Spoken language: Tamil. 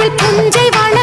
கூட்டத்தில் புஞ்சை வள